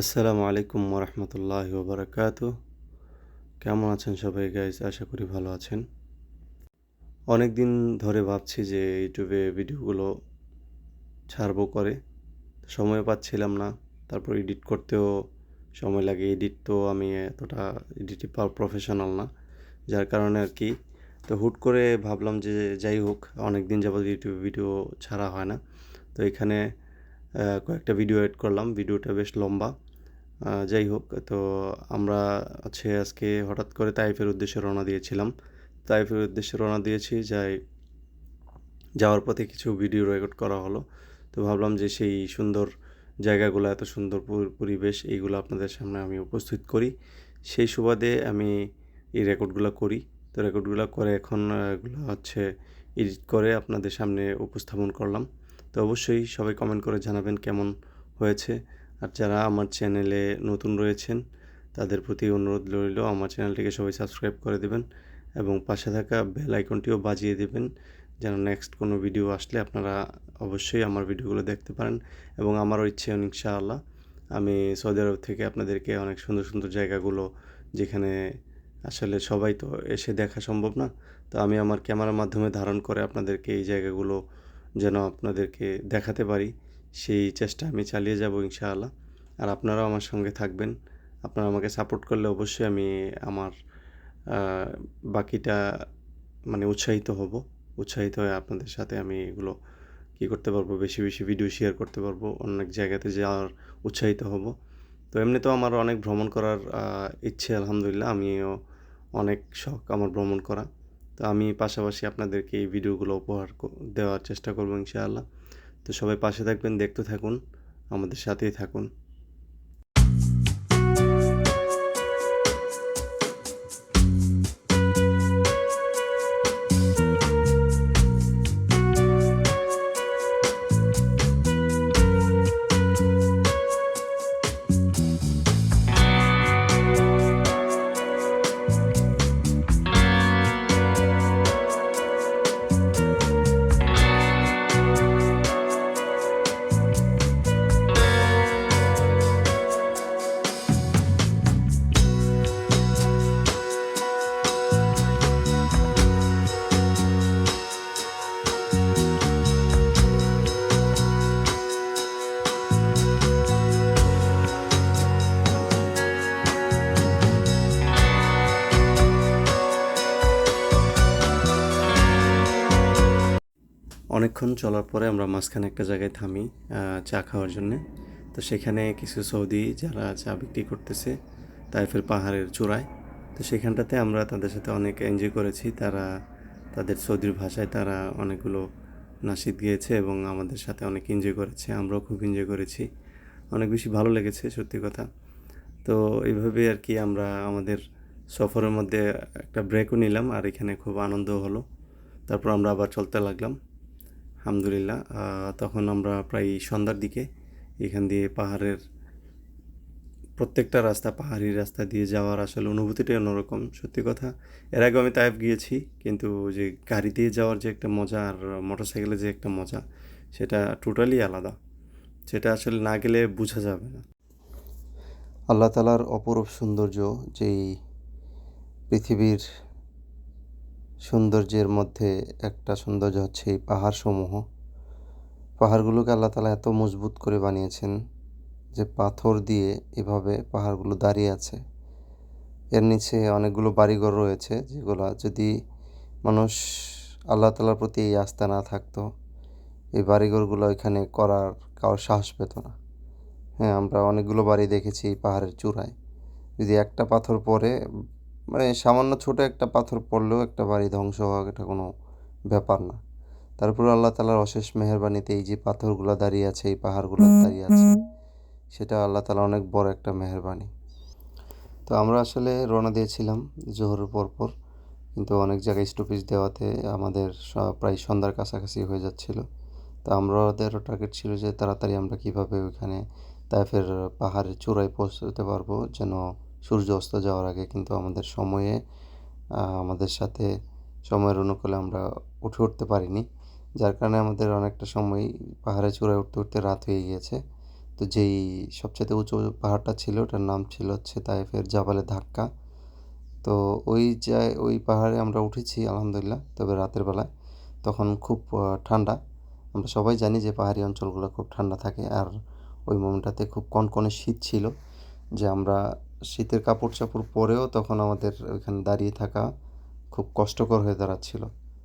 আসসালামু আলাইকুম ওরহমতুল্লাহ ওবরাকাত। কেমন আছেন সবাই গাইজ আশা করি ভালো আছেন। অনেক দিন ধরে ভাবছি যে ইউটিউবে ভিডিওগুলো ছাড়বো করে। সময় পাচ্ছিলাম না, তারপর এডিট করতেও সময় লাগে। এডিট তো আমি এতটা এডিটে প্রফেশনাল না, যার কারণে আর কি। তো হুট করে ভাবলাম যে যাই হোক অনেক দিন যাবত ইউটিউবে ভিডিও ছাড়া হয় না। তো এখানে কয়েকটা ভিডিও এড করলাম। ভিডিওটা বেশ লম্বা। যাই হোক, তো আমরা আছে আজকে হঠাৎ করে তাইফের উদ্দেশ্যে রওনা দিয়েছিলাম। তাইফের উদ্দেশ্যে রওনা দিয়েছি, যাই যাওয়ার পথে কিছু ভিডিও রেকর্ড করা হলো। তো ভাবলাম যে সেই সুন্দর জায়গাগুলো, এত সুন্দর পরিবেশ, এইগুলো আপনাদের সামনে আমি উপস্থিত করি। সেই সুবাদে আমি এই রেকর্ডগুলো করি। তো রেকর্ডগুলো করে এখন এগুলো হচ্ছে এডিট করে আপনাদের সামনে উপস্থাপন করলাম। তো অবশ্যই সবাই কমেন্ট করে জানাবেন কেমন হয়েছে। আর যারা আমার চ্যানেলে নতুন রয়েছেন, তাদের প্রতি অনুরোধ রইল, আমার চ্যানেলটিকে সবাই সাবস্ক্রাইব করে দেবেন এবং পাশে থাকা বেল আইকনটিও বাজিয়ে দেবেন যেন নেক্সট কোনো ভিডিও আসলে আপনারা অবশ্যই আমার ভিডিওগুলো দেখতে পারেন এবং আমারও ইচ্ছে ইনশাআল্লাহ। আমি সৌদি আরব থেকে আপনাদেরকে অনেক সুন্দর সুন্দর জায়গাগুলো যেখানে আসলে সবাই তো এসে দেখা সম্ভব না, তো আমি আমার ক্যামেরার মাধ্যমে ধারণ করে আপনাদেরকে এই জায়গাগুলো যেন আপনাদেরকে দেখাতে পারি, সেই চেষ্টা আমি চালিয়ে যাব ইনশাআল্লাহ। আর আপনারাও আমার সঙ্গে থাকবেন। আপনারা আমাকে সাপোর্ট করলে অবশ্যই আমি আমার বাকিটা মানে উৎসাহিত হব। উৎসাহিত হয়ে আপনাদের সাথে আমি এগুলো কী করতে পারব, বেশি বেশি ভিডিও শেয়ার করতে পারব অনেক জায়গাতে যাওয়ার উৎসাহিত হব। তো এমনিতেও আমার অনেক ভ্রমণ করার ইচ্ছে আলহামদুলিল্লাহ, আমিও অনেক শখ আমার ভ্রমণ করা। তো আমি পাশাপাশি আপনাদেরকে এই ভিডিওগুলো উপহার দেওয়ার চেষ্টা করব ইনশাআল্লাহ। তো সবাই পাশে থাকবেন, দেখতে থাকুন, আমাদের সাথেই থাকুন। অনেকক্ষণ চলার পরে আমরা মাঝখানে একটা জায়গায় থামি চা খাওয়ার জন্যে। তো সেখানে কিছু সৌদি যারা চা বিক্রি করতেছে, তাইফের পাহাড়ের চূড়ায়। তো সেখানটাতে আমরা তাদের সাথে অনেক এনজয় করেছি। তারা, তাদের সৌদির ভাষায় তারা অনেকগুলো নাসিদ গিয়েছে এবং আমাদের সাথে অনেক এনজয় করেছে। আমরাও খুব এনজয় করেছি। অনেক বেশি ভালো লেগেছে, সত্যি কথা। তো এইভাবে আর কি আমরা আমাদের সফরের মধ্যে একটা ব্রেকও নিলাম আর এখানে খুব আনন্দ হলো। তারপর আমরা আবার চলতে লাগলাম। আলহামদুলিল্লাহ তখন আমরা প্রায় সন্ধ্যার দিকে এখান দিয়ে পাহাড়ের প্রত্যেকটা রাস্তা, পাহাড়ি রাস্তা দিয়ে যাওয়ার আসলে অনুভূতিটাই অন্যরকম। সত্যি কথা, এর আগে আমি তাইফ গিয়েছি, কিন্তু যে গাড়ি দিয়ে যাওয়ার যে একটা মজা আর মোটর সাইকেলে যে একটা মজা, সেটা টোটালি আলাদা। সেটা আসলে না গেলে বোঝা যাবে না। আল্লাহ তালার অপরূপ সৌন্দর্য যেই পৃথিবীর সৌন্দর্যের মধ্যে একটা সৌন্দর্য হচ্ছে এই পাহাড়সমূহ। পাহাড়গুলোকে আল্লাহ তালা এত মজবুত করে বানিয়েছেন যে পাথর দিয়ে এভাবে পাহাড়গুলো দাঁড়িয়ে আছে। এর নিচে অনেকগুলো বাড়িঘর রয়েছে যেগুলো যদি মানুষ আল্লাহ তালার প্রতি এই আস্থা না থাকতো, এই বাড়িঘরগুলো এখানে করার কারোর সাহস পেত না। হ্যাঁ আমরা অনেকগুলো বাড়ি দেখেছি পাহাড়ের চূড়ায়। যদি একটা পাথর পরে মানে সামান্য ছোট একটা পাথর পড়লেও একটা বাড়ি ধ্বংস হওয়া এটা কোনো ব্যাপার না। তারপর আল্লাহ তালার অশেষ মেহরবানিতে এই যে পাথরগুলো দাঁড়িয়ে আছে এই পাহাড়গুলো দাঁড়িয়ে আছে সেটা আল্লাহ তালা অনেক বড় একটা মেহরবানি। তো আমরা আসলে রওনা দিয়েছিলাম জোহরের পরপর কিন্তু অনেক জায়গায় স্টপেজ দেওয়াতে আমাদের প্রায় সন্ধ্যার কাছাকাছি হয়ে যাচ্ছিল। তো আমাদেরও টার্গেট ছিল যে তাড়াতাড়ি আমরা কীভাবে ওইখানে তাইফের পাহাড়ের চূড়ায় পৌঁছতে পারব যেন সূর্য অস্ত যাওয়ার আগে কিন্তু আমাদের সময়ে আমাদের সাথে সময়ের অনুকূলে আমরা উঠে উঠতে পারিনি। যার কারণে আমাদের অনেকটা সময় পাহাড়ে চূড়ায় উঠতে উঠতে রাত হয়ে গিয়েছে। তো যেই সবচেয়ে উঁচু পাহাড়টা ছিল, ওটার নাম ছিল হচ্ছে তাইফের জাবালে ধাক্কা। তো ওই যায় ওই পাহাড়ে আমরা উঠেছি আলহামদুলিল্লাহ, তবে রাতের বেলায়। তখন খুব ঠান্ডা। আমরা সবাই জানি যে পাহাড়ি অঞ্চলগুলো খুব ঠান্ডা থাকে। আর ওই মোমেন্টটাতে খুব কনকনে শীত ছিল যে আমরা শীতের কাপড় চাপড় পরেও তখন আমাদের ওইখানে দাঁড়িয়ে থাকা খুব কষ্টকর হয়ে দাঁড়াচ্ছিল।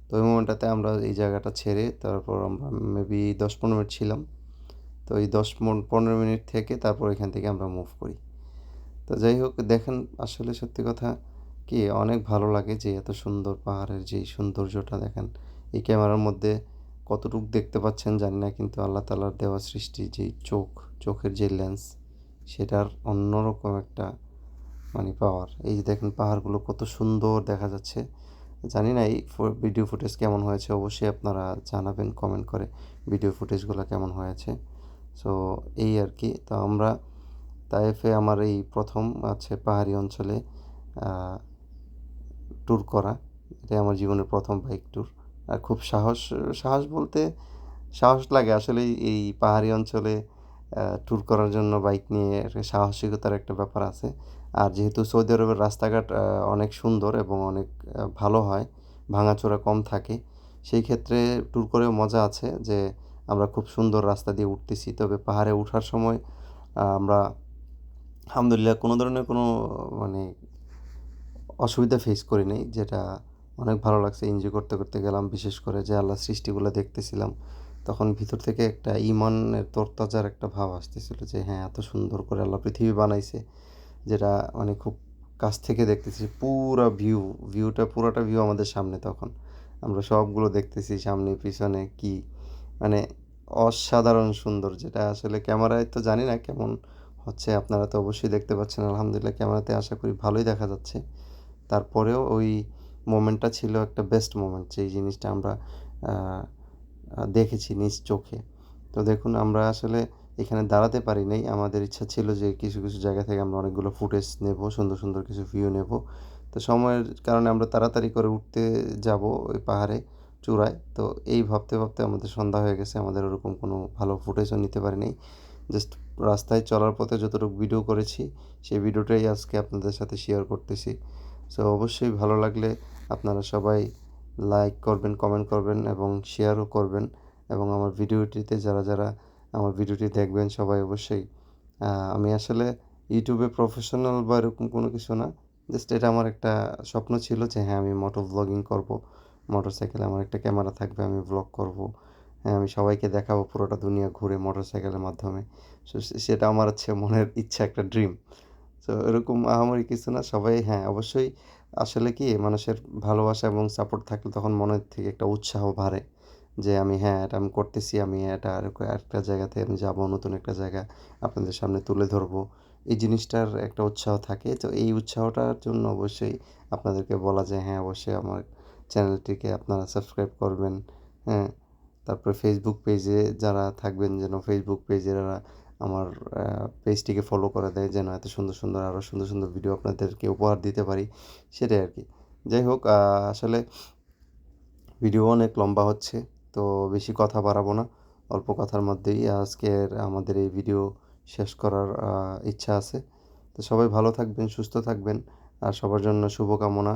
তো ওই মোমেন্টটাতে আমরা এই জায়গাটা ছেড়ে তারপর আমরা মেবি দশ পনেরো মিনিট ছিলাম। তো এই দশ পনেরো মিনিট থেকে তারপর এখান থেকে আমরা মুভ করি। তো যাই হোক, দেখেন আসলে সত্যি কথা কি, অনেক ভালো লাগে যে এত সুন্দর পাহাড়ের যেই সৌন্দর্যটা দেখেন। এই ক্যামেরার মধ্যে কতটুক দেখতে পাচ্ছেন জানি না, কিন্তু আল্লাহ তালার দেওয়া সৃষ্টি যেই চোখ, চোখের যে লেন্স সেটার অন্যরকম একটা মানে পাওয়ার। এই যে দেখেন পাহাড়গুলো কত সুন্দর দেখা যাচ্ছে। জানি না এই ভিডিও ফুটেজ কেমন হয়েছে, অবশ্যই আপনারা জানাবেন কমেন্ট করে ভিডিও ফুটেজগুলো কেমন হয়েছে। সো এই আর কি। তো আমরা তাইফে আমার এই প্রথম আছে পাহাড়ি অঞ্চলে ট্যুর করা। এটাই আমার জীবনের প্রথম বাইক ট্যুর আর খুব সাহস সাহস বলতে সাহস লাগে আসলে এই পাহাড়ি অঞ্চলে ট্যুর করার জন্য বাইক নিয়ে সাহসিকতার একটা ব্যাপার আছে। আর যেহেতু সৌদি আরবের রাস্তাঘাট অনেক সুন্দর এবং অনেক ভালো হয়, ভাঙাচোরা কম থাকে, সেই ক্ষেত্রে ট্যুর করেও মজা আছে যে আমরা খুব সুন্দর রাস্তা দিয়ে উঠতেছি। তবে পাহাড়ে ওঠার সময় আমরা আলহামদুলিল্লাহ কোনো ধরনের কোনো মানে অসুবিধা ফেস করি নাই, যেটা অনেক ভালো লাগছে। এনজয় করতে করতে গেলাম, বিশেষ করে যে আল্লাহ সৃষ্টিগুলো দেখতেছিলাম, তখন ভিতর থেকে একটা ইমানের তরতাজার একটা ভাব আসতেছিল যে হ্যাঁ এত সুন্দর করে আল্লাহ পৃথিবী বানাইছে। যেটা মানে খুব কাছ থেকে দেখতেছি, পুরো ভিউ ভিউটা পুরোটা ভিউ আমাদের সামনে তখন। আমরা সবগুলো দেখতেছি সামনে, পিছনে, কি মানে অসাধারণ সুন্দর। যেটা আসলে ক্যামেরায় তো জানি না কেমন হচ্ছে, আপনারা তো অবশ্যই দেখতে পাচ্ছেন, আলহামদুলিল্লাহ ক্যামেরাতে আশা করি ভালোই দেখা যাচ্ছে। তারপরেও ওই মোমেন্টটা ছিল একটা বেস্ট মোমেন্ট যেই জিনিসটা আমরা দেখেছি নিজ চোখে। তো দেখুন, আমরা আসলে এখানে দাঁড়াতে পারি নাই। আমাদের ইচ্ছা ছিল যে কিছু কিছু জায়গা থেকে আমরা অনেকগুলো ফুটেজ নেব, সুন্দর সুন্দর কিছু ভিউ নেব। তো সময়ের কারণে আমরা তাড়াতাড়ি করে উঠতে যাব ওই পাহাড়ে, চূড়ায়। তো এই ভাবতে ভাবতে আমাদের সন্ধ্যা হয়ে গেছে। আমাদের ওরকম কোনো ভালো ফুটেজও নিতে পারি নাই। জাস্ট রাস্তায় চলার পথে যতটুকু ভিডিও করেছি, সেই ভিডিওটাই আজকে আপনাদের সাথে শেয়ার করতেছি। সো অবশ্যই ভালো লাগলে আপনারা সবাই লাইক করবেন কমেন্ট করবেন এবং শেয়ারও করবেন। এবং আমার ভিডিওটিতে যারা যারা আমার ভিডিওটি দেখবেন সবাই অবশ্যই। আমি আসলে ইউটিউবে প্রফেশনাল বা এরকম কোনো কিছু না জাস্ট এটা আমার একটা স্বপ্ন ছিল যে হ্যাঁ আমি মোটর ব্লগিং করব মোটর সাইকেলে আমার একটা ক্যামেরা থাকবে, আমি ব্লগ করব। হ্যাঁ আমি সবাইকে দেখাবো পুরোটা দুনিয়া ঘুরে মোটর সাইকেলের মাধ্যমে। সো সেটা আমার হচ্ছে মনের ইচ্ছা, একটা ড্রিম তো এরকম আহামরি কিছু না, সবাই হ্যাঁ অবশ্যই আসলে কি মানুষের ভালোবাসা এবং সাপোর্ট থাকলে তখন মনের থেকে একটা উৎসাহ বাড়ে। যে আমি হ্যাঁ এটা আমি করতেছি, আমি এটা আর একটা জায়গাতে আমি যাব, নতুন একটা জায়গা আপনাদের সামনে তুলে ধরবো। এই জিনিসটার একটা উৎসাহ থাকে। তো এই উৎসাহটার জন্য অবশ্যই আপনাদেরকে বলা যায় হ্যাঁ অবশ্যই আমার চ্যানেলটিকে আপনারা সাবস্ক্রাইব করবেন হ্যাঁ। তারপরে ফেসবুক পেজে যারা থাকবেন, যেন ফেসবুক পেজেরা আমার পেজটিকে ফলো করে দেয়, যেন এত সুন্দর সুন্দর আরও সুন্দর সুন্দর ভিডিও আপনাদেরকে উপহার দিতে পারি, সেটাই আর কি। যাই হোক আসলে ভিডিও অনেক লম্বা হচ্ছে। তো বেশি কথা বাড়াবো না। অল্প কথার মধ্যেই আজকের আমাদের এই ভিডিও শেষ করার ইচ্ছা আছে। তো সবাই ভালো থাকবেন, সুস্থ থাকবেন। আর সবার জন্য শুভকামনা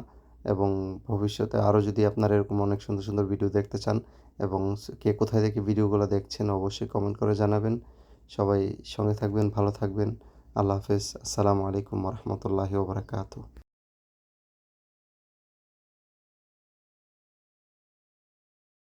এবং ভবিষ্যতে আরও যদি আপনারা এরকম অনেক সুন্দর সুন্দর ভিডিও দেখতে চান এবং কে কোথায় থেকে ভিডিওগুলো দেখছেন অবশ্যই কমেন্ট করে জানাবেন। সবাই সঙ্গে থাকবেন, ভালো থাকবেন। আল্লাহ হাফেজ। আসসালামু আলাইকুম রহমতুল্লাহি ওবরাকাতু